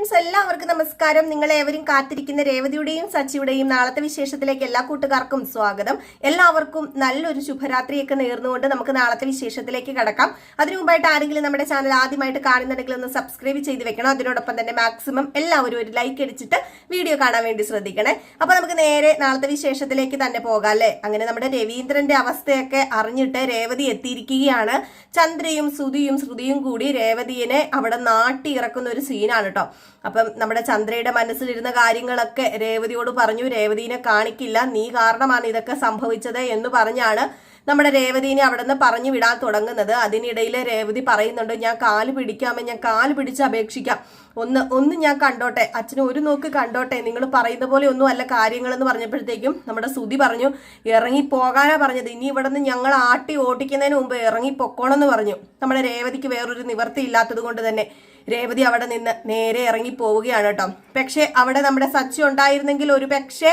Friends എല്ലാവർക്കും നമസ്കാരം. നിങ്ങൾ ഏവരും കാത്തിരിക്കുന്ന രേവതിയുടെയും സച്ചിയുടെയും നാളത്തെ വിശേഷത്തിലേക്ക് എല്ലാ കൂട്ടുകാർക്കും സ്വാഗതം. എല്ലാവർക്കും നല്ലൊരു ശുഭരാത്രിയൊക്കെ നേർന്നുകൊണ്ട് നമുക്ക് നാളത്തെ വിശേഷത്തിലേക്ക് കടക്കാം. അതിനു മുമ്പായിട്ട് ആരെങ്കിലും നമ്മുടെ ചാനൽ ആദ്യമായിട്ട് കാണുന്നുണ്ടെങ്കിൽ ഒന്ന് സബ്സ്ക്രൈബ് ചെയ്ത് വെക്കണം. അതിനോടൊപ്പം തന്നെ മാക്സിമം എല്ലാവരും ഒരു ലൈക്ക് അടിച്ചിട്ട് വീഡിയോ കാണാൻ വേണ്ടി ശ്രദ്ധിക്കണേ. അപ്പൊ നമുക്ക് നേരെ നാളത്തെ വിശേഷത്തിലേക്ക് തന്നെ പോകാം അല്ലേ? അങ്ങനെ നമ്മുടെ രവീന്ദ്രന്റെ അവസ്ഥയൊക്കെ അറിഞ്ഞിട്ട് രേവതി എത്തിയിരിക്കുകയാണ്. ചന്ദ്രയും സുതിയും ശ്രുതിയും കൂടി രേവതിയെ അവിടെ നാട്ടി ഇറക്കുന്ന ഒരു സീനാണ് കേട്ടോ അപ്പം നമ്മുടെ ചന്ദ്രയുടെ മനസ്സിലിരുന്ന കാര്യങ്ങളൊക്കെ രേവതിയോട് പറഞ്ഞു രേവതിനെ കാണിക്കില്ല നീ കാരണമാണ് ഇതൊക്കെ സംഭവിച്ചത് എന്ന് പറഞ്ഞാണ് നമ്മുടെ രേവതിനെ അവിടെ നിന്ന് പറഞ്ഞു വിടാൻ തുടങ്ങുന്നത്. അതിനിടയിൽ രേവതി പറയുന്നുണ്ട് ഞാൻ കാൽ പിടിക്കാമേ ഞാൻ കാൽ പിടിച്ച് അപേക്ഷിക്കാം. ഒന്ന് ഒന്ന് ഞാൻ കണ്ടോട്ടെ. അച്ഛന് ഒരു നോക്ക് കണ്ടോട്ടെ. നിങ്ങൾ പറയുന്ന പോലെ ഒന്നും അല്ല കാര്യങ്ങൾ എന്ന് പറഞ്ഞപ്പോഴത്തേക്കും നമ്മുടെ സുതി പറഞ്ഞു ഇറങ്ങി പോകാനാ പറഞ്ഞത്. ഇനി ഇവിടെ നിന്ന് ഞങ്ങൾ ആട്ടി ഓട്ടിക്കുന്നതിന് മുമ്പ് ഇറങ്ങി പൊക്കോണമെന്ന് പറഞ്ഞു. നമ്മുടെ രേവതിക്ക് വേറൊരു നിവർത്തി ഇല്ലാത്തത് കൊണ്ട് തന്നെ രേവതി അവിടെ നിന്ന് നേരെ ഇറങ്ങി പോവുകയാണ് കേട്ടോ. പക്ഷേ അവിടെ നമ്മുടെ സച്ചു ഉണ്ടായിരുന്നെങ്കിൽ ഒരു പക്ഷേ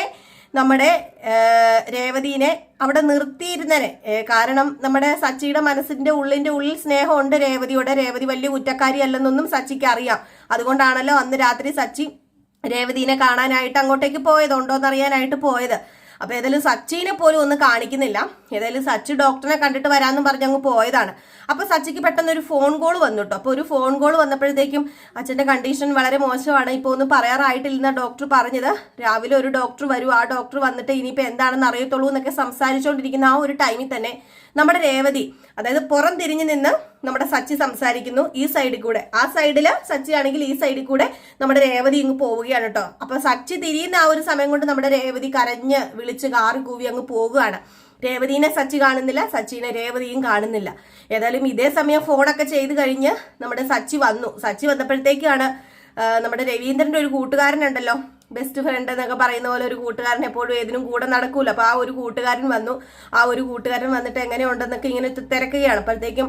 നമ്മുടെ രേവതിനെ അവിടെ നിർത്തിയിരുന്നനെ. കാരണം നമ്മുടെ സച്ചിയുടെ മനസ്സിന്റെ ഉള്ളിന്റെ ഉള്ളിൽ സ്നേഹമുണ്ട് രേവതിയോടെ. രേവതി വലിയ കുറ്റക്കാരി അല്ലെന്നൊന്നും സച്ചിക്ക് അറിയാം. അതുകൊണ്ടാണല്ലോ അന്ന് രാത്രി സച്ചി രേവതിനെ കാണാനായിട്ട് അങ്ങോട്ടേക്ക് പോയത് ഉണ്ടോ എന്നറിയാനായിട്ട് പോയത്. അപ്പൊ ഏതായാലും സച്ചിനെ പോലും ഒന്നും കാണിക്കുന്നില്ല. ഏതായാലും സച്ചി ഡോക്ടറിനെ കണ്ടിട്ട് വരാമെന്നും പറഞ്ഞ് അങ്ങ് പോയതാണ്. അപ്പൊ സച്ചിക്ക് പെട്ടെന്ന് ഒരു ഫോൺ കോൾ വന്നു കേട്ടോ അപ്പൊ ഒരു ഫോൺ കോൾ വന്നപ്പോഴത്തേക്കും അച്ഛന്റെ കണ്ടീഷൻ വളരെ മോശമാണ്. ഇപ്പൊ ഒന്നും പറയാറായിട്ടില്ലെന്ന ഡോക്ടർ പറഞ്ഞത്. രാവിലെ ഒരു ഡോക്ടർ വരും. ആ ഡോക്ടർ വന്നിട്ട് ഇനിയിപ്പോ എന്താണെന്ന് അറിയത്തുള്ളൂ എന്നൊക്കെ സംസാരിച്ചുകൊണ്ടിരിക്കുന്ന ആ ഒരു ടൈമിൽ തന്നെ നമ്മുടെ രേവതി അതായത് പുറം തിരിഞ്ഞു നിന്ന് നമ്മുടെ സച്ചി സംസാരിക്കുന്നു ഈ സൈഡിൽ കൂടെ. ആ സൈഡിൽ സച്ചി ആണെങ്കിൽ ഈ സൈഡിൽ കൂടെ നമ്മുടെ രേവതി ഇങ്ങ് പോവുകയാണ് കേട്ടോ. അപ്പൊ സച്ചി തിരിയുന്ന ആ ഒരു സമയം കൊണ്ട് നമ്മുടെ രേവതി കരഞ്ഞ് വിളിച്ച് കാറി കൂവി അങ്ങ് പോവുകയാണ്. രേവതിനെ സച്ചി കാണുന്നില്ല സച്ചിനെ രേവതിയും കാണുന്നില്ല. ഏതായാലും ഇതേ സമയം ഫോണൊക്കെ ചെയ്ത് കഴിഞ്ഞ് നമ്മുടെ സച്ചി വന്നു. സച്ചി വന്നപ്പോഴത്തേക്കാണ് നമ്മുടെ രവീന്ദ്രന്റെ ഒരു കൂട്ടുകാരനുണ്ടല്ലോ ബെസ്റ്റ് ഫ്രണ്ട് എന്നൊക്കെ പറയുന്ന പോലെ ഒരു കൂട്ടുകാരൻ എപ്പോഴും ഏതിനും കൂടെ നടക്കൂല. അപ്പൊ ആ ഒരു കൂട്ടുകാരൻ വന്നു. ആ ഒരു കൂട്ടുകാരൻ വന്നിട്ട് എങ്ങനെയുണ്ടെന്നൊക്കെ ഇങ്ങനെ തിരക്കുകയാണ്. അപ്പോഴത്തേക്കും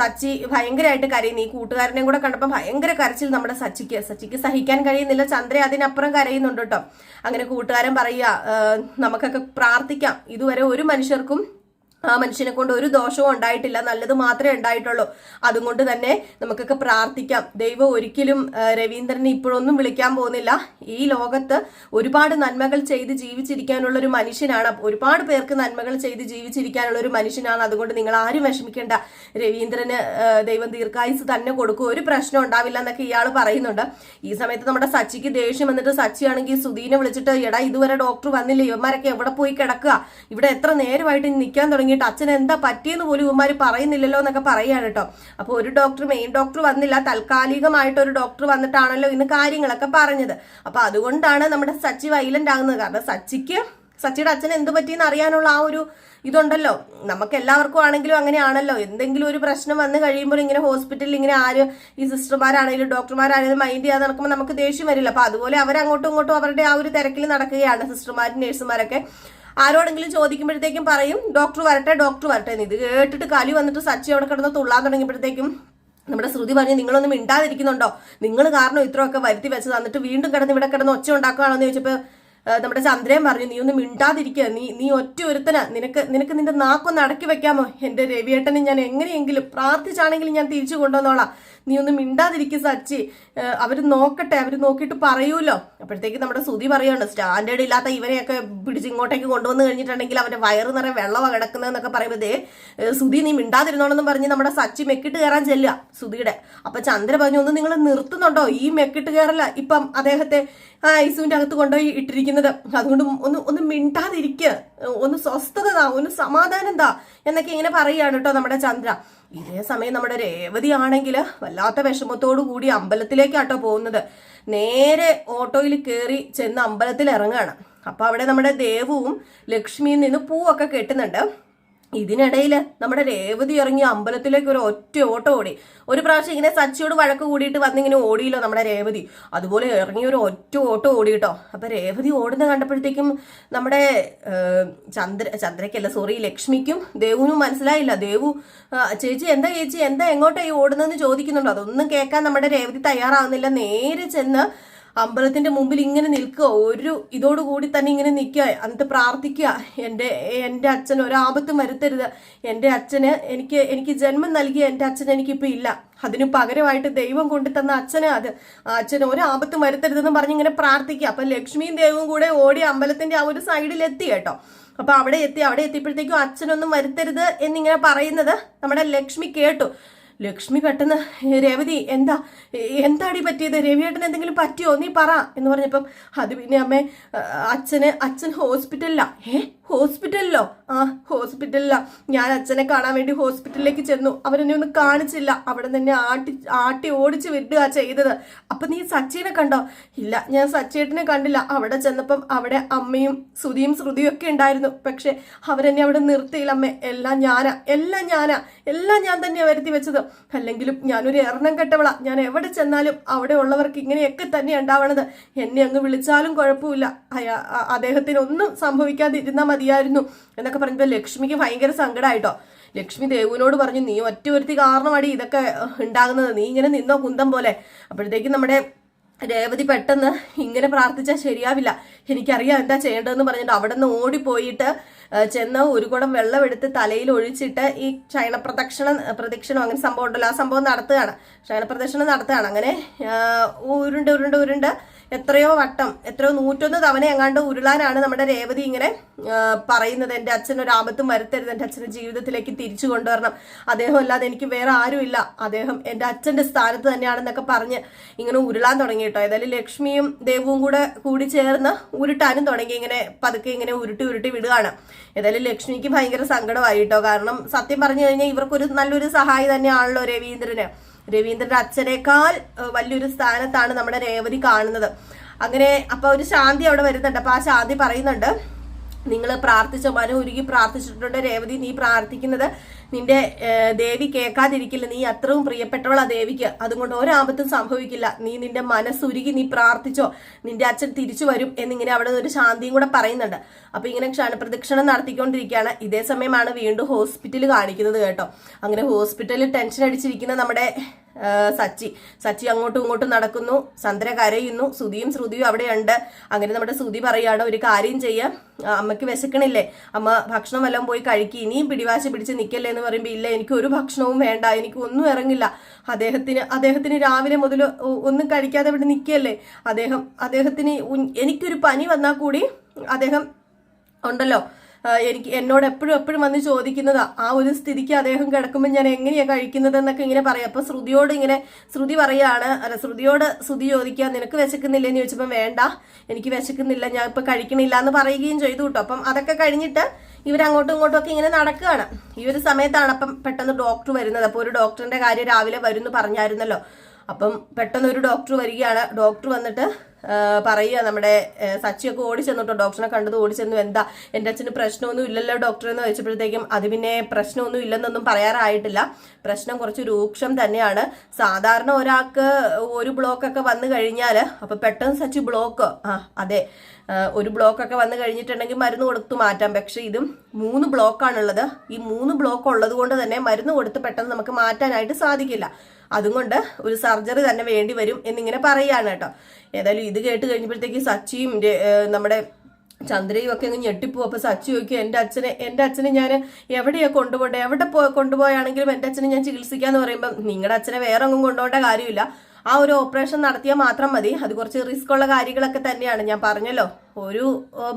സച്ചി ഭയങ്കരമായിട്ട് കരയുന്നു. ഈ കൂട്ടുകാരനെ കൂടെ കണ്ടപ്പോൾ ഭയങ്കര കരച്ചിൽ നമ്മുടെ സച്ചിക്ക്. സച്ചിക്ക് സഹിക്കാൻ കഴിയുന്നില്ല. ചന്ദ്ര അതിനപ്പുറം കരയുന്നുണ്ട് കേട്ടോ. അങ്ങനെ കൂട്ടുകാരൻ പറയുക നമുക്കൊക്കെ പ്രാർത്ഥിക്കാം. ഇതുവരെ ഒരു മനുഷ്യർക്കും ആ മനുഷ്യനെ കൊണ്ട് ഒരു ദോഷവും ഉണ്ടായിട്ടില്ല. നല്ലത് മാത്രമേ ഉണ്ടായിട്ടുള്ളൂ. അതുകൊണ്ട് തന്നെ നമുക്കൊക്കെ പ്രാർത്ഥിക്കാം. ദൈവം ഒരിക്കലും രവീന്ദ്രനെ ഇപ്പോഴൊന്നും വിളിക്കാൻ പോകുന്നില്ല. ഈ ലോകത്ത് ഒരുപാട് നന്മകൾ ചെയ്ത് ജീവിച്ചിരിക്കാനുള്ള ഒരു മനുഷ്യനാണ്. ഒരുപാട് പേർക്ക് നന്മകൾ ചെയ്ത് ജീവിച്ചിരിക്കാനുള്ള ഒരു മനുഷ്യനാണ്. അതുകൊണ്ട് നിങ്ങൾ ആരും വിഷമിക്കേണ്ട. രവീന്ദ്രന് ദൈവം ദീർഘായുസ് തന്നെ കൊടുക്കും. ഒരു പ്രശ്നം ഉണ്ടാവില്ല എന്നൊക്കെ ഇയാൾ പറയുന്നുണ്ട്. ഈ സമയത്ത് നമ്മുടെ സച്ചിക്ക് ദേഷ്യം വന്നിട്ട് സച്ചിയാണെങ്കിൽ സുധീനെ വിളിച്ചിട്ട് എടാ ഇതുവരെ ഡോക്ടർ വന്നില്ല? ഇവന്മാരൊക്കെ എവിടെ പോയി കിടക്കുക? ഇവിടെ എത്ര നേരമായിട്ട് നിൽക്കാൻ തുടങ്ങി? തുടങ്ങിയിട്ട് അച്ഛൻ എന്താ പറ്റിയെന്ന് പോലും ഇവന്മാർ പറയുന്നില്ലല്ലോ എന്നൊക്കെ പറയാണ് കേട്ടോ. അപ്പോൾ ഒരു ഡോക്ടർ മെയിൻ ഡോക്ടർ വന്നില്ല. താൽക്കാലികമായിട്ട് ഒരു ഡോക്ടർ വന്നിട്ടാണല്ലോ ഇന്ന് കാര്യങ്ങളൊക്കെ പറഞ്ഞത്. അപ്പോൾ അതുകൊണ്ടാണ് നമ്മുടെ സച്ചി വൈലന്റ് ആകുന്നത്. കാരണം സച്ചിക്ക് സച്ചിയുടെ അച്ഛൻ എന്ത് പറ്റിയെന്ന് അറിയാനുള്ള ആ ഒരു ഇതുണ്ടല്ലോ. നമുക്ക് എല്ലാവർക്കും ആണെങ്കിലും അങ്ങനെയാണല്ലോ. എന്തെങ്കിലും ഒരു പ്രശ്നം വന്നു കഴിയുമ്പോൾ ഇങ്ങനെ ഹോസ്പിറ്റലിൽ ഇങ്ങനെ ആര് ഈ സിസ്റ്റർമാരാണെങ്കിലും ഡോക്ടർമാരാണെങ്കിലും മൈൻഡ് ചെയ്യാതെ നടക്കുമ്പോൾ നമുക്ക് ദേഷ്യം വരില്ല. അപ്പോൾ അതുപോലെ അവരങ്ങോട്ടും ഇങ്ങോട്ടും അവരുടെ ആ ഒരു തിരക്കിൽ നടക്കുകയാണ് സിസ്റ്റർമാരും നേഴ്സുമാരൊക്കെ ആരോടെങ്കിലും ചോദിക്കുമ്പോഴത്തേക്കും പറയും ഡോക്ടർ വരട്ടെ ഡോക്ടർ വരട്ടെ എന്ന്. ഇത് കേട്ടിട്ട് കലി വന്നിട്ട് സച്ചി അവിടെ കിടന്ന് തുള്ളാൻ തുടങ്ങിയപ്പോഴത്തേക്കും നമ്മുടെ ശ്രുതി പറഞ്ഞു നിങ്ങളൊന്നും മിണ്ടാതിരിക്കുന്നുണ്ടോ? നിങ്ങൾ കാരണം ഇത്രയൊക്കെ വരുത്തി വെച്ച് തന്നിട്ട് വീണ്ടും കിടന്ന് ഇവിടെ കിടന്ന് ഒച്ച ഉണ്ടാക്കുകയാണെന്ന് ചോദിച്ചപ്പോൾ നമ്മുടെ ചന്ദ്രൻ പറഞ്ഞു നീ ഒന്നും മിണ്ടാതിരിക്കുക നീ നീ ഒറ്റ ഒരുത്തന. നിനക്ക് നിനക്ക് നിന്റെ നാക്കൊന്ന് അടക്കി വെക്കാമോ? എന്റെ രവിയേട്ടനെ ഞാൻ എങ്ങനെയെങ്കിലും പ്രാർത്ഥിച്ചാണെങ്കിലും ഞാൻ തിരിച്ചു കൊണ്ടുവന്നോളാം. നീ ഒന്ന് മിണ്ടാതിരിക്കും സച്ചി. അവർ നോക്കട്ടെ അവർ നോക്കിയിട്ട് പറയൂലോ. അപ്പോഴത്തേക്ക് നമ്മുടെ സുതി പറയുന്നുണ്ട് സ്റ്റാൻഡേർഡ് ഇല്ലാത്ത ഇവരെയൊക്കെ പിടിച്ച് ഇങ്ങോട്ടേക്ക് കൊണ്ടുവന്ന് കഴിഞ്ഞിട്ടുണ്ടെങ്കിൽ അവരുടെ വയറ് നിറയെ വെള്ളമാണ് കിടക്കുന്നതെന്നൊക്കെ പറയുമ്പോഴേ സുതി നീ മിണ്ടാതിരുന്നോണെന്ന് പറഞ്ഞ് നമ്മുടെ സച്ചി മെക്കിട്ട് കയറാൻ ചെല്ലുക സുതിയുടെ അപ്പൊ ചന്ദ്ര പറഞ്ഞു ഒന്ന് നിങ്ങൾ നിർത്തുന്നുണ്ടോ? ഈ മെക്കിട്ട് കയറല്ല ഇപ്പം അദ്ദേഹത്തെ ആ ഐസുവിന്റെ അകത്ത് കൊണ്ടുപോയി ഇട്ടിരിക്കുന്നത്. അതുകൊണ്ട് ഒന്ന് ഒന്ന് മിണ്ടാതിരിക്കുക ഒന്ന് സ്വസ്ഥത ഒന്ന് സമാധാനം എന്താ എന്നൊക്കെ ഇങ്ങനെ പറയുകയാണ് കേട്ടോ നമ്മുടെ ചന്ദ്ര. ഇതേ സമയം നമ്മുടെ രേവതി ആണെങ്കിൽ വല്ലാത്ത വിഷമത്തോടു കൂടി അമ്പലത്തിലേക്കാട്ടോ പോകുന്നത്. നേരെ ഓട്ടോയിൽ കയറി ചെന്ന് അമ്പലത്തിൽ ഇറങ്ങുകയാണ് അപ്പൊ അവിടെ നമ്മുടെ ദേവുവും ലക്ഷ്മിയിൽ നിന്ന് പൂവൊക്കെ കെട്ടുന്നുണ്ട്. ഇതിനിടയിൽ നമ്മുടെ രേവതി ഇറങ്ങി അമ്പലത്തിലേക്ക് ഒരു ഒറ്റ ഓട്ടം ഓടി. ഒരു പ്രാവശ്യം ഇങ്ങനെ സച്ചിയോട് വഴക്ക് കൂടിയിട്ട് വന്നിങ്ങനെ ഓടിയല്ലോ നമ്മുടെ രേവതി. അതുപോലെ ഇറങ്ങി ഒരു ഒറ്റ ഓട്ടം ഓടി കേട്ടോ അപ്പൊ രേവതി ഓടുന്ന കണ്ടപ്പോഴത്തേക്കും നമ്മുടെ ചന്ദ്ര ചന്ദ്രക്കല്ല സോറി ലക്ഷ്മിക്കും ദേവുവിനും മനസ്സിലായില്ല. ദേവു ചേച്ചി എന്താ ചേച്ചി? എന്താ എങ്ങോട്ടായി ഓടുന്നതെന്ന് ചോദിക്കുന്നുണ്ടോ. അതൊന്നും കേൾക്കാൻ നമ്മുടെ രേവതി തയ്യാറാവുന്നില്ല. നേരെ ചെന്ന് അമ്പലത്തിന്റെ മുമ്പിൽ ഇങ്ങനെ നിൽക്കുക. ഒരു ഇതോടുകൂടി തന്നെ ഇങ്ങനെ നിൽക്കുക. എന്നിട്ട് പ്രാർത്ഥിക്കുക. എന്റെ എന്റെ അച്ഛൻ ഒരാപത്തും വരുത്തരുത്. എന്റെ അച്ഛന് എനിക്ക് എനിക്ക് ജന്മം നൽകിയ എന്റെ അച്ഛൻ എനിക്കിപ്പോൾ ഇല്ല. അതിനു പകരമായിട്ട് ദൈവം കൊണ്ടു തന്ന അച്ഛന് അത്. അച്ഛന് അച്ഛൻ ഒരാപത്തും വരുത്തരുതെന്ന് പറഞ്ഞ് ഇങ്ങനെ പ്രാർത്ഥിക്കുക. അപ്പൊ ലക്ഷ്മിയും ദൈവവും കൂടെ ഓടി അമ്പലത്തിന്റെ ആ ഒരു സൈഡിൽ എത്തി കേട്ടോ. അപ്പൊ അവിടെ എത്തി. അവിടെ എത്തിയപ്പോഴത്തേക്കും അച്ഛനൊന്നും വരുത്തരുത് എന്നിങ്ങനെ പറയുന്നത് നമ്മുടെ ലക്ഷ്മി കേട്ടു. ലക്ഷ്മി പെട്ടെന്ന് രേവതി എന്താ? എന്താടി പറ്റിയത്? രവിയേട്ടൻ എന്തെങ്കിലും പറ്റിയോ? നീ പറ. എന്ന് പറഞ്ഞപ്പം അത് പിന്നെ അമ്മേ അച്ഛന് അച്ഛൻ ഹോസ്പിറ്റലിലാ. ഏ? ഹോസ്പിറ്റലിലോ? ആ ഹോസ്പിറ്റലിലാ. ഞാൻ അച്ഛനെ കാണാൻ വേണ്ടി ഹോസ്പിറ്റലിലേക്ക് ചെന്നു. അവരെന്നെ ഒന്ന് കാണിച്ചില്ല. അവിടെ തന്നെ ആട്ടി ആട്ടി ഓടിച്ച് വിടുക ചെയ്തത്. അപ്പൊ നീ സച്ചിനെ കണ്ടോ? ഇല്ല ഞാൻ സച്ചേട്ടനെ കണ്ടില്ല. അവിടെ ചെന്നപ്പം അവിടെ അമ്മയും സുതിയും ശ്രുതിയും ഒക്കെ ഉണ്ടായിരുന്നു. പക്ഷെ അവരെന്നെ അവിടെ നിർത്തിയില്ല അമ്മേ. എല്ലാം ഞാനാ. എല്ലാം ഞാനാ. എല്ലാം ഞാൻ തന്നെയാണ് വരുത്തി വെച്ചത്. അല്ലെങ്കിലും ഞാനൊരു എറണം കെട്ടവള. ഞാൻ എവിടെ ചെന്നാലും അവിടെ ഉള്ളവർക്ക് ഇങ്ങനെയൊക്കെ തന്നെ ഉണ്ടാവണത്. എന്നെ അങ്ങ് വിളിച്ചാലും കുഴപ്പമില്ല. അയാ അദ്ദേഹത്തിന് ഒന്നും സംഭവിക്കാതിരുന്നാൽ മതിയായിരുന്നു എന്നൊക്കെ പറഞ്ഞപ്പോൾ ലക്ഷ്മിക്ക് ഭയങ്കര സങ്കടമായിട്ടോ ലക്ഷ്മി ദേവുവിനോട് പറഞ്ഞു നീ ഒറ്റ ഒരുത്തി കാരണമാടി ഇതൊക്കെ ഉണ്ടാകുന്നത്. നീ ഇങ്ങനെ നിന്നോ കുന്തം പോലെ. അപ്പോഴത്തേക്കും നമ്മുടെ രേവതി പെട്ടെന്ന് ഇങ്ങനെ പ്രാർത്ഥിച്ചാൽ ശരിയാവില്ല. എനിക്കറിയാം എന്താ ചെയ്യേണ്ടതെന്ന് പറഞ്ഞിട്ട് അവിടെ നിന്ന് ഓടിപ്പോയിട്ട് ചെന്ന് ഒരു കുടം വെള്ളം എടുത്ത് തലയിൽ ഒഴിച്ചിട്ട് ഈ ക്ഷയണ പ്രദക്ഷിണം അങ്ങനെ സംഭവം ഉണ്ടല്ലോ. ആ സംഭവം നടത്തുകയാണ്. ക്ഷയണ പ്രദക്ഷിണം നടത്തുകയാണ്. അങ്ങനെ ഉരുണ്ട് ഉരുണ്ട് ഉരുണ്ട് എത്രയോ വട്ടം എത്രയോ നൂറ്റൊന്ന് തവണ എങ്ങാണ്ട് ഉരുളാനാണ് നമ്മുടെ രേവതി ഇങ്ങനെ പറയുന്നത്. എന്റെ അച്ഛൻ ഒരു ആപത്തും വരുത്തരുത്. എന്റെ അച്ഛന്റെ ജീവിതത്തിലേക്ക് തിരിച്ചു കൊണ്ടുവരണം. അദ്ദേഹം അല്ലാതെ എനിക്ക് വേറെ ആരുമില്ല. അദ്ദേഹം എന്റെ അച്ഛന്റെ സ്ഥാനത്ത് തന്നെയാണെന്നൊക്കെ പറഞ്ഞ് ഇങ്ങനെ ഉരുളാൻ തുടങ്ങി കേട്ടോ. ഏതായാലും ലക്ഷ്മിയും ദേവും കൂടെ കൂടി ചേർന്ന് ഉരുട്ടാനും തുടങ്ങി. ഇങ്ങനെ പതുക്കെ ഇങ്ങനെ ഉരുട്ടി ഉരുട്ടി വിടുകയാണ്. ഏതായാലും ലക്ഷ്മിക്ക് ഭയങ്കര സങ്കടമായി കേട്ടോ. കാരണം സത്യം പറഞ്ഞു കഴിഞ്ഞാൽ ഇവർക്കൊരു നല്ലൊരു സഹായി തന്നെയാണല്ലോ രവീന്ദ്രന്. രവീന്ദ്രന്റെ അച്ഛനേക്കാൾ വലിയൊരു സ്ഥാനത്താണ് നമ്മുടെ രേവതി കാണുന്നത്. അങ്ങനെ അപ്പൊ ഒരു ശാന്തി അവിടെ വരുന്നുണ്ട്. അപ്പൊ ആ ശാന്തി പറയുന്നുണ്ട് നിങ്ങൾ പ്രാർത്ഥിച്ച? മനം ഉരുകി പ്രാർത്ഥിച്ചിട്ടുണ്ട് രേവതി നീ പ്രാർത്ഥിക്കുന്നത് നിന്റെ ദേവി കേൾക്കാതിരിക്കില്ല. നീ അത്രയും പ്രിയപ്പെട്ടവളാ ദേവിക്ക്. അതുകൊണ്ട് ഒരാപത്തും സംഭവിക്കില്ല. നീ നിന്റെ മനസ്സുരുകി നീ പ്രാർത്ഥിച്ചോ. നിന്റെ അച്ഛൻ തിരിച്ചു വരും എന്നിങ്ങനെ അവിടെ ഒരു ശാന്തിയും കൂടെ പറയുന്നുണ്ട്. അപ്പൊ ഇങ്ങനെ ക്ഷണപ്രദക്ഷിണം നടത്തിക്കൊണ്ടിരിക്കുകയാണ്. ഇതേ സമയമാണ് വീണ്ടും ഹോസ്പിറ്റൽ കാണിക്കുന്നത് കേട്ടോ. അങ്ങനെ ഹോസ്പിറ്റലിൽ ടെൻഷൻ അടിച്ചിരിക്കുന്ന നമ്മുടെ സച്ചി. സച്ചി അങ്ങോട്ടും ഇങ്ങോട്ടും നടക്കുന്നു. ചന്ദ്ര കരയുന്നു. ശ്രുതിയും ശ്രുതിയും അവിടെയുണ്ട്. അങ്ങനെ നമ്മുടെ ശ്രുതി പറയാണ് ഒരു കാര്യം ചെയ്യാം. അമ്മയ്ക്ക് വിശക്കണില്ലേ? അമ്മ ഭക്ഷണം വല്ലതും പോയി കഴിക്കുക ഇനിയും പിടിവാശി പിടിച്ച് നിൽക്കല്ലേ എന്ന് പറയുമ്പോൾ ഇല്ല എനിക്ക് ഒരു ഭക്ഷണവും വേണ്ട. എനിക്ക് ഒന്നും ഇറങ്ങില്ല. അദ്ദേഹത്തിന് അദ്ദേഹത്തിന് രാവിലെ മുതൽ ഒന്നും കഴിക്കാതെ ഇവിടെ നിൽക്കുകയല്ലേ അദ്ദേഹം അദ്ദേഹത്തിന് എനിക്കൊരു പനി വന്നാൽ കൂടി അദ്ദേഹം ഉണ്ടല്ലോ. എനിക്ക് എന്നോട് എപ്പോഴും എപ്പോഴും വന്ന് ചോദിക്കുന്നതാ ആ ഒരു സ്ഥിതിക്ക് അദ്ദേഹം കിടക്കുമ്പോൾ ഞാൻ എങ്ങനെയാണ് കഴിക്കുന്നത് എന്നൊക്കെ ഇങ്ങനെ പറയാം. അപ്പൊ ശ്രുതിയോട് ഇങ്ങനെ ശ്രുതി പറയാണ് അല്ല ശ്രുതിയോട് ശ്രുതി ചോദിക്കുക നിനക്ക് വിശക്കുന്നില്ല എന്ന് ചോദിച്ചപ്പോൾ വേണ്ട എനിക്ക് വിശക്കുന്നില്ല ഞാൻ ഇപ്പൊ കഴിക്കണില്ല എന്ന് പറയുകയും ചെയ്തു കേട്ടോ. അപ്പം അതൊക്കെ കഴിഞ്ഞിട്ട് ഇവർ അങ്ങോട്ടും ഇങ്ങോട്ടും ഒക്കെ ഇങ്ങനെ നടക്കുകയാണ്. ഈ ഒരു സമയത്താണ് അപ്പം പെട്ടെന്ന് ഡോക്ടർ വരുന്നത്. അപ്പോൾ ഒരു ഡോക്ടറിന്റെ കാര്യം രാവിലെ വരുന്നു പറഞ്ഞായിരുന്നല്ലോ. അപ്പം പെട്ടെന്ന് ഒരു ഡോക്ടർ വരികയാണ്. ഡോക്ടർ വന്നിട്ട് പറയുക. നമ്മുടെ സച്ചിയൊക്കെ ഓടി ചെന്നിട്ടോ ഡോക്ടറിനെ കണ്ടത് ഓടി ചെന്നു എന്താ? എന്റെ അച്ഛന് പ്രശ്നമൊന്നും ഇല്ലല്ലോ ഡോക്ടർ എന്ന് വെച്ചപ്പോഴത്തേക്കും അത് പിന്നെ പ്രശ്നമൊന്നും ഇല്ലെന്നൊന്നും പറയാറായിട്ടില്ല. പ്രശ്നം കുറച്ച് രൂക്ഷം തന്നെയാണ്. സാധാരണ ഒരാൾക്ക് ഒരു ബ്ലോക്കൊക്കെ വന്നു കഴിഞ്ഞാൽ അപ്പൊ പെട്ടെന്ന് സച്ചി ബ്ലോക്ക്. ആ അതെ. ഒരു ബ്ലോക്കൊക്കെ വന്നു കഴിഞ്ഞിട്ടുണ്ടെങ്കിൽ മരുന്ന് കൊടുത്തു മാറ്റാം. പക്ഷെ ഇതും മൂന്ന് ബ്ലോക്കാണുള്ളത്. ഈ മൂന്ന് ബ്ലോക്ക് ഉള്ളത് കൊണ്ട് തന്നെ മരുന്ന് കൊടുത്ത് പെട്ടെന്ന് നമുക്ക് മാറ്റാനായിട്ട് സാധിക്കില്ല. അതുകൊണ്ട് ഒരു സർജറി തന്നെ വേണ്ടി വരും എന്നിങ്ങനെ പറയാണ് കേട്ടോ. ഏതായാലും ഇത് കേട്ട് കഴിഞ്ഞപ്പോഴത്തേക്ക് സച്ചിയും നമ്മുടെ ചന്ദ്രയും ഒക്കെ അങ്ങ് ഞെട്ടിപ്പോ അപ്പൊ സച്ചി ചോദിക്കും എന്റെ അച്ഛനെ എന്റെ അച്ഛനെ ഞാൻ എവിടെയാ കൊണ്ടുപോകട്ടെ എവിടെ പോ കൊണ്ടുപോയാണെങ്കിലും എന്റെ അച്ഛനെ ഞാൻ ചികിത്സിക്കാന്ന് പറയുമ്പോൾ നിങ്ങളുടെ അച്ഛനെ വേറെ ഒന്നും കൊണ്ടുപോകേണ്ട കാര്യമില്ല. ആ ഒരു ഓപ്പറേഷൻ നടത്തിയാൽ മാത്രം മതി. അത് കുറച്ച് റിസ്ക് ഉള്ള കാര്യങ്ങളൊക്കെ തന്നെയാണ്. ഞാൻ പറഞ്ഞല്ലോ ഒരു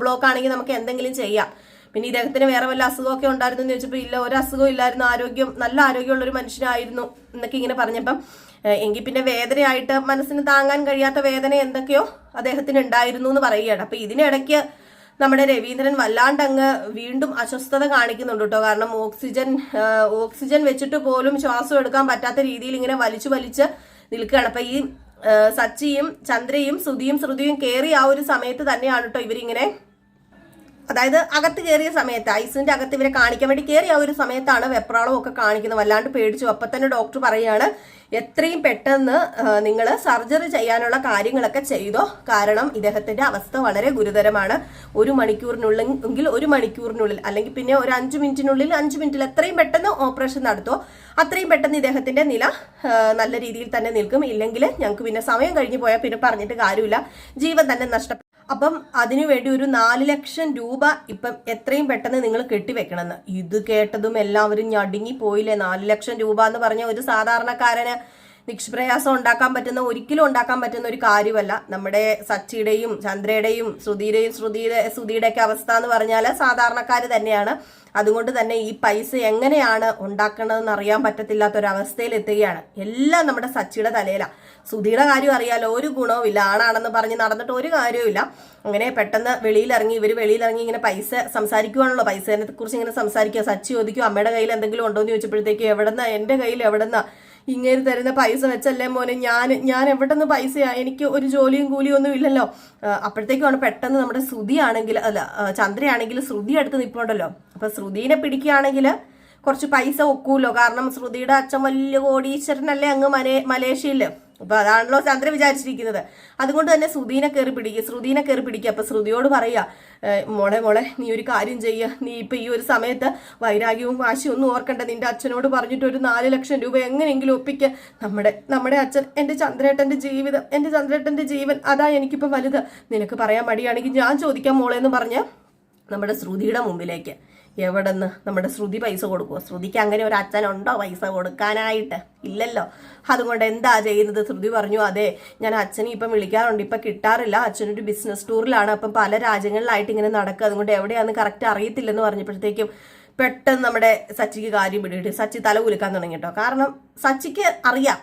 ബ്ലോക്ക് ആണെങ്കിൽ നമുക്ക് എന്തെങ്കിലും ചെയ്യാം. പിന്നെ ഇദ്ദേഹത്തിന് വേറെ വല്ല അസുഖമൊക്കെ ഉണ്ടായിരുന്നു എന്ന് ചോദിച്ചപ്പോൾ ഇല്ല ഒരു അസുഖം ഇല്ലായിരുന്നു. ആരോഗ്യം നല്ല ആരോഗ്യമുള്ള ഒരു മനുഷ്യനായിരുന്നു എന്നൊക്കെ ഇങ്ങനെ പറഞ്ഞപ്പം എങ്കിൽ പിന്നെ വേദനയായിട്ട് മനസ്സിന് താങ്ങാൻ കഴിയാത്ത വേദന എന്തൊക്കെയോ അദ്ദേഹത്തിന് ഉണ്ടായിരുന്നു എന്ന് പറയുകയാണ്. അപ്പൊ ഇതിനിടയ്ക്ക് നമ്മുടെ രവീന്ദ്രൻ വല്ലാണ്ട് അങ്ങ് വീണ്ടും അസ്വസ്ഥത കാണിക്കുന്നുണ്ട് കേട്ടോ. കാരണം ഓക്സിജൻ ഓക്സിജൻ വെച്ചിട്ട് പോലും ശ്വാസം എടുക്കാൻ പറ്റാത്ത രീതിയിൽ ഇങ്ങനെ വലിച്ചു വലിച്ച് നിൽക്കുകയാണ്. അപ്പൊ ഈ സച്ചിയും ചന്ദ്രയും ശ്രുതിയും ശ്രുതിയും കയറി ആ ഒരു സമയത്ത് തന്നെയാണ് കേട്ടോ ഇവരിങ്ങനെ അതായത് അകത്ത് കയറിയ സമയത്ത് ഐസിന്റെ അകത്ത് ഇവരെ കാണിക്കാൻ വേണ്ടി കയറിയ ആ ഒരു സമയത്താണ് വെപ്രാളം ഒക്കെ കാണിക്കുന്നത്. വല്ലാണ്ട് പേടിച്ചു. അപ്പൊ തന്നെ ഡോക്ടർ പറയാണ് എത്രയും പെട്ടെന്ന് നിങ്ങൾ സർജറി ചെയ്യാനുള്ള കാര്യങ്ങളൊക്കെ ചെയ്തോ? കാരണം ഇദ്ദേഹത്തിന്റെ അവസ്ഥ വളരെ ഗുരുതരമാണ്. ഒരു മണിക്കൂറിനുള്ളിൽ എങ്കിൽ ഒരു മണിക്കൂറിനുള്ളിൽ അല്ലെങ്കിൽ പിന്നെ ഒരു അഞ്ചു മിനിറ്റിനുള്ളിൽ അഞ്ചു മിനിറ്റിൽ എത്രയും പെട്ടെന്ന് ഓപ്പറേഷൻ നടത്തോ. അത്രയും പെട്ടെന്ന് ഇദ്ദേഹത്തിന്റെ നില നല്ല രീതിയിൽ തന്നെ നിൽക്കും. ഇല്ലെങ്കിൽ ഞങ്ങൾക്ക് പിന്നെ സമയം കഴിഞ്ഞു പോയാൽ പിന്നെ പറഞ്ഞിട്ട് കാര്യമില്ല. ജീവൻ തന്നെ നഷ്ടപ്പെടും. അപ്പം അതിനുവേണ്ടി ഒരു നാല് ലക്ഷം രൂപ ഇപ്പം എത്രയും പെട്ടെന്ന് നിങ്ങൾ കെട്ടിവെക്കണമെന്ന്. ഇത് കേട്ടതും എല്ലാവരും ഞടുങ്ങി പോയില്ലേ? നാല് ലക്ഷം രൂപ എന്ന് പറഞ്ഞ ഒരു സാധാരണക്കാരന് നിഷ്പ്രയാസം ഉണ്ടാക്കാൻ പറ്റുന്ന ഒരിക്കലും ഉണ്ടാക്കാൻ പറ്റുന്ന ഒരു കാര്യമല്ല. നമ്മുടെ സച്ചിയുടെയും ചന്ദ്രയുടെയും ശ്രുതിയുടെയും ശ്രുതിയുടെ ശ്രുതിയുടെയൊക്കെ അവസ്ഥ എന്ന് പറഞ്ഞാൽ സാധാരണക്കാർ തന്നെയാണ്. അതുകൊണ്ട് തന്നെ ഈ പൈസ എങ്ങനെയാണ് ഉണ്ടാക്കണതെന്ന് അറിയാൻ പറ്റത്തില്ലാത്ത ഒരു അവസ്ഥയിൽ എത്തുകയാണ് എല്ലാം നമ്മുടെ സച്ചിയുടെ തലയിലാണ് സുധിയുടെ കാര്യം അറിയാലോ ഒരു ഗുണവും ഇല്ല. ആണാണെന്ന് പറഞ്ഞ് നടന്നിട്ട് ഒരു കാര്യവുമില്ല അങ്ങനെ പെട്ടെന്ന് വെളിയിലിറങ്ങി ഇവർ വെളിയിലിറങ്ങി ഇങ്ങനെ പൈസ സംസാരിക്കുവാണല്ലോ. പൈസേനെ കുറിച്ച് ഇങ്ങനെ സംസാരിക്കുക സച്ചി ചോദിക്കും അമ്മയുടെ കയ്യിൽ എന്തെങ്കിലും ഉണ്ടോ? എന്ന് ചോദിച്ചപ്പോഴത്തേക്ക് എവിടെന്നാ? എന്റെ കയ്യിൽ എവിടെന്നാ? ഇങ്ങനെ തരുന്ന പൈസ വെച്ചല്ലേ മോനെ ഞാൻ ഞാൻ എവിടെ നിന്ന് പൈസയാ? എനിക്ക് ഒരു ജോലിയും കൂലിയും ഒന്നും ഇല്ലല്ലോ. അപ്പോഴത്തേക്കുമാണ് പെട്ടെന്ന് നമ്മുടെ ശ്രുതി ആണെങ്കിൽ അല്ല ചന്ദ്രയാണെങ്കിൽ ശ്രുതി അടുത്ത് നിൽപ്പുണ്ടല്ലോ അപ്പൊ ശ്രുതിനെ പിടിക്കുകയാണെങ്കിൽ കുറച്ച് പൈസ ഒക്കുമല്ലോ കാരണം ശ്രുതിയുടെ അച്ഛൻ വലിയ കോടീശ്വരനല്ലേ അങ്ങ് മലേ മലേഷ്യയിൽ. അപ്പൊ അതാണല്ലോ ചന്ദ്ര വിചാരിച്ചിരിക്കുന്നത്. അതുകൊണ്ട് തന്നെ ശ്രുതിനെ കയറി പിടിക്കുക ശ്രുതിനെ കയറി പിടിക്കുക അപ്പൊ ശ്രുതിയോട് പറയാ "ഏ, മോളെ മോളെ നീ ഒരു കാര്യം ചെയ്യുക നീ ഇപ്പൊ ഈ ഒരു സമയത്ത് വൈരാഗ്യവും വാശിയും ഒന്നും ഓർക്കണ്ട. നിന്റെ അച്ഛനോട് പറഞ്ഞിട്ട് ഒരു നാല് ലക്ഷം രൂപ എങ്ങനെയെങ്കിലും ഒപ്പിക്ക. നമ്മുടെ നമ്മുടെ അച്ഛൻ എന്റെ ചന്ദ്രേട്ടന്റെ ജീവിതം എന്റെ ചന്ദ്രേട്ടന്റെ ജീവൻ അതാ എനിക്കിപ്പോ വലുത്. നിനക്ക് പറയാൻ മടിയാണെങ്കിൽ ഞാൻ ചോദിക്കാം മോളെ എന്ന് പറഞ്ഞ് നമ്മുടെ ശ്രുതിയുടെ മുമ്പിലേക്ക്. എവിടെന്ന് നമ്മുടെ ശ്രുതി പൈസ കൊടുക്കുമോ ശ്രുതിക്ക് അങ്ങനെ ഒരു അച്ഛനുണ്ടോ പൈസ കൊടുക്കാനായിട്ട്? ഇല്ലല്ലോ. അതുകൊണ്ട് എന്താ ചെയ്യുന്നത്? ശ്രുതി പറഞ്ഞു അതെ ഞാൻ അച്ഛനെ ഇപ്പം വിളിക്കാറുണ്ട്. ഇപ്പം കിട്ടാറില്ല. അച്ഛനൊരു ബിസിനസ് ടൂറിലാണ് അപ്പം പല രാജ്യങ്ങളിലായിട്ട് ഇങ്ങനെ നടക്കുക. അതുകൊണ്ട് എവിടെയാന്ന് കറക്റ്റ് അറിയത്തില്ലെന്ന് പറഞ്ഞപ്പോഴത്തേക്കും പെട്ടെന്ന് നമ്മുടെ സച്ചിക്ക് കാര്യം പിടിയിട്ട് സച്ചി തല കുലുക്കാൻ തുടങ്ങി കേട്ടോ കാരണം സച്ചിക്ക് അറിയാം.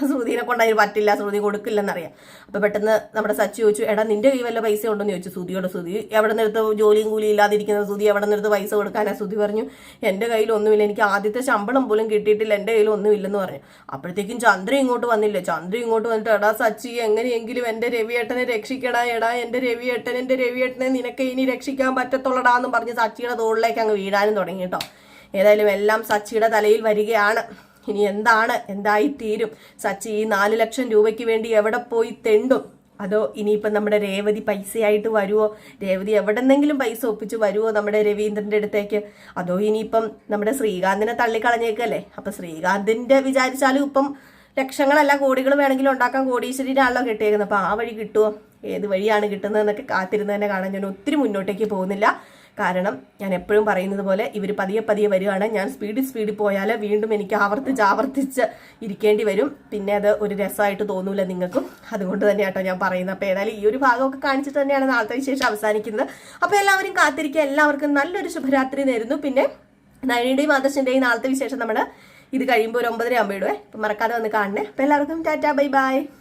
ശ്രുതിനെ കൊണ്ട് അതിന് പറ്റില്ല ശ്രുതി കൊടുക്കില്ലെന്നറിയാം. അപ്പൊ പെട്ടെന്ന് നമ്മുടെ സച്ചി ചോദിച്ചു എടാ നിന്റെ കൈ വല്ല പൈസ ഉണ്ടെന്ന് ചോദിച്ചു? ശ്രുതിയോട് ശ്രുതി എവിടെ നിന്നെടുത്ത് ജോലിയും കൂലി ഇല്ലാതിരിക്കുന്ന ശ്രുതി എവിടെ നിന്നെടുത്ത് പൈസ കൊടുക്കാനാ? ശ്രുതി പറഞ്ഞു എന്റെ കയ്യിൽ ഒന്നുമില്ല എനിക്ക് ആദ്യത്തെ ശമ്പളം പോലും കിട്ടിയിട്ടില്ല എന്റെ കയ്യിൽ ഒന്നുമില്ലെന്ന് പറഞ്ഞു. അപ്പോഴത്തേക്കും ചന്ദ്ര ഇങ്ങോട്ട് വന്നില്ല? ചന്ദ്ര ഇങ്ങോട്ട് വന്നിട്ട് എടാ സച്ചി എങ്ങനെയെങ്കിലും എന്റെ രവിയേട്ടനെ രക്ഷിക്കടാ എടാ എന്റെ രവിയേട്ടൻ എന്റെ രവിയേട്ടനെ നിനക്ക് ഇനി രക്ഷിക്കാൻ പറ്റത്തുള്ളടാ എന്ന് പറഞ്ഞ് സച്ചിയുടെ തോളിലേക്ക് അങ്ങ് വീഴാനും തുടങ്ങി കേട്ടോ. ഏതായാലും എല്ലാം സച്ചിയുടെ തലയിൽ വരികയാണ്. ഇനി എന്താണ്? എന്തായി തീരും സച്ചി ഈ നാല് ലക്ഷം രൂപയ്ക്ക് വേണ്ടി എവിടെ പോയി തെണ്ടും? അതോ ഇനിയിപ്പം നമ്മുടെ രേവതി പൈസയായിട്ട് വരുമോ രേവതി എവിടെന്നെങ്കിലും പൈസ ഒപ്പിച്ച് വരുമോ നമ്മുടെ രവീന്ദ്രന്റെ അടുത്തേക്ക്? അതോ ഇനിയിപ്പം നമ്മുടെ ശ്രീകാന്തിനെ തള്ളിക്കളഞ്ഞേക്കല്ലേ? അപ്പം ശ്രീകാന്തിന്റെ വിചാരിച്ചാലും ഇപ്പം ലക്ഷങ്ങളല്ല കോടികൾ വേണമെങ്കിലും ഉണ്ടാക്കാൻ കോടീശ്വരിയിലാണല്ലോ കിട്ടിയേക്കുന്നത്. അപ്പം ആ വഴി കിട്ടുമോ ഏത് വഴിയാണ് കിട്ടുന്നതെന്നൊക്കെ കാത്തിരുന്ന് തന്നെ കാണാൻ ഞാൻ ഒത്തിരി മുന്നോട്ടേക്ക് പോകുന്നില്ല. കാരണം ഞാൻ എപ്പോഴും പറയുന്നത് പോലെ ഇവർ പതിയെ പതിയെ വരികയാണ് ഞാൻ സ്പീഡിൽ സ്പീഡിൽ പോയാൽ വീണ്ടും എനിക്ക് ആവർത്തിച്ച് ആവർത്തിച്ച് ഇരിക്കേണ്ടി വരും. പിന്നെ അത് ഒരു രസമായിട്ട് തോന്നൂല നിങ്ങൾക്കും. അതുകൊണ്ട് തന്നെ കേട്ടോ ഞാൻ പറയുന്നത്. അപ്പോൾ ഏതായാലും ഈ ഒരു ഭാഗമൊക്കെ കാണിച്ചിട്ട് തന്നെയാണ് നാളത്തെ വിശേഷം അവസാനിക്കുന്നത്. അപ്പോൾ എല്ലാവരും കാത്തിരിക്കുക. എല്ലാവർക്കും നല്ലൊരു ശുഭരാത്രി നേരുന്നു. പിന്നെ നയനിയുടെയും ആദർശിന്റെയും നാളത്തെ വിശേഷം നമ്മൾ ഇത് കഴിയുമ്പോൾ ഒരു ഒമ്പതര ആകുമ്പോൾ ഇടുവേ. അപ്പം മറക്കാതെ വന്ന് കാണണേ. അപ്പോൾ എല്ലാവർക്കും ടാറ്റാ ബൈ ബൈ.